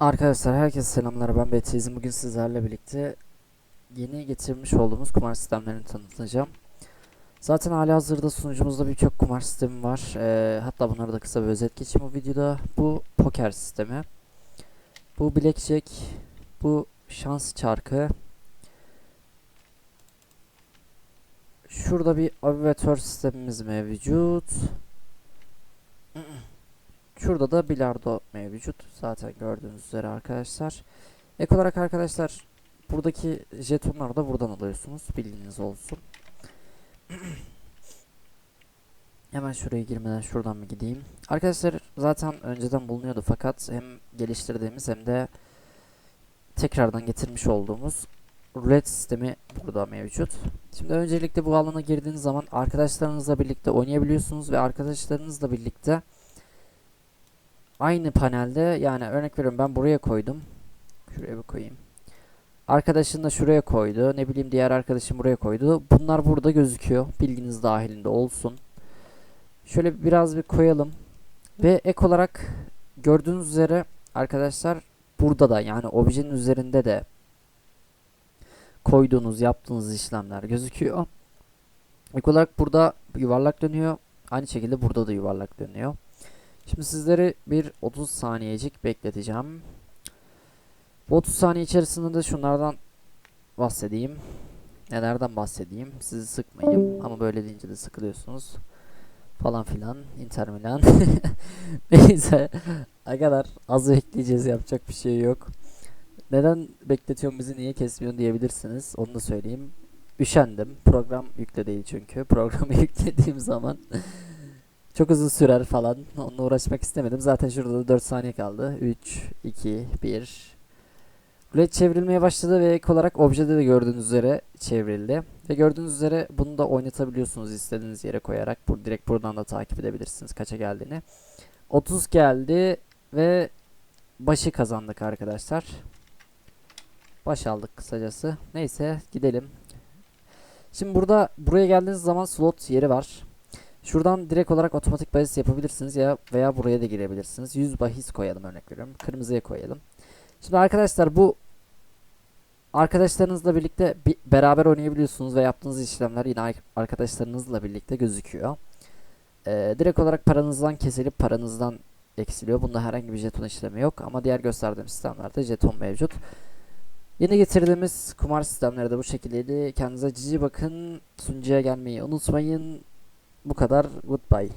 Arkadaşlar herkese selamlar ben Betizm bugün sizlerle birlikte yeni getirmiş olduğumuz kumar sistemlerini tanıtacağım. Zaten hali hazırda sunucumuzda birçok kumar sistemi var. Ee, hatta bunları da kısa bir özet geçeyim bu videoda. Bu poker sistemi. Bu blackjack. Bu şans çarkı. Şurada bir aviatör sistemimiz mevcut. Şurada da bilardo mevcut. Zaten gördüğünüz üzere arkadaşlar. Ek olarak arkadaşlar buradaki jetonları da buradan alıyorsunuz. Bilginiz olsun. Hemen şuraya girmeden şuradan mı gideyim? Arkadaşlar zaten önceden bulunuyordu fakat hem geliştirdiğimiz hem de tekrardan getirmiş olduğumuz rulet sistemi burada mevcut. Şimdi öncelikle bu alana girdiğiniz zaman arkadaşlarınızla birlikte oynayabiliyorsunuz ve arkadaşlarınızla birlikte aynı panelde yani örnek veriyorum ben buraya koydum. Şuraya bir koyayım. Arkadaşın da şuraya koydu. Ne bileyim diğer arkadaşım buraya koydu. Bunlar burada gözüküyor. Bilginiz dahilinde olsun. Şöyle biraz bir koyalım. Ve ek olarak gördüğünüz üzere arkadaşlar burada da yani objenin üzerinde de koyduğunuz yaptığınız işlemler gözüküyor. Ek olarak burada yuvarlak dönüyor. Aynı şekilde burada da yuvarlak dönüyor. Şimdi sizleri bir 30 saniyecik bekleteceğim. Bu 30 saniye içerisinde de şunlardan bahsedeyim. Nelerden bahsedeyim? Sizi sıkmayayım ama böyle deyince de sıkılıyorsunuz. Falan filan. Inter Milan. Neyse. Ne kadar az bekleyeceğiz yapacak bir şey yok. Neden bekletiyorsun bizi niye kesmiyorsun diyebilirsiniz. Onu da söyleyeyim. Üşendim. Program yükle değil çünkü. Programı yüklediğim zaman çok uzun sürer falan. Onunla uğraşmak istemedim. Zaten şurada da 4 saniye kaldı. 3, 2, 1. Rulet çevrilmeye başladı ve ek olarak objede de gördüğünüz üzere çevrildi. Ve gördüğünüz üzere bunu da oynatabiliyorsunuz istediğiniz yere koyarak. Bu, direkt buradan da takip edebilirsiniz kaça geldiğini. 30 geldi ve başı kazandık arkadaşlar. Baş aldık kısacası. Neyse gidelim. Şimdi burada buraya geldiğiniz zaman slot yeri var. Şuradan direkt olarak otomatik bahis yapabilirsiniz ya veya buraya da girebilirsiniz. 100 bahis koyalım örnek veriyorum. Kırmızıya koyalım. Şimdi arkadaşlar bu arkadaşlarınızla birlikte bi- beraber oynayabiliyorsunuz ve yaptığınız işlemler yine ar- arkadaşlarınızla birlikte gözüküyor. Ee, direkt olarak paranızdan kesilip paranızdan eksiliyor. Bunda herhangi bir jeton işlemi yok ama diğer gösterdiğim sistemlerde jeton mevcut. Yeni getirdiğimiz kumar sistemleri de bu şekildeydi. Kendinize cici bakın. Sunucuya gelmeyi unutmayın. Bu kadar. Goodbye.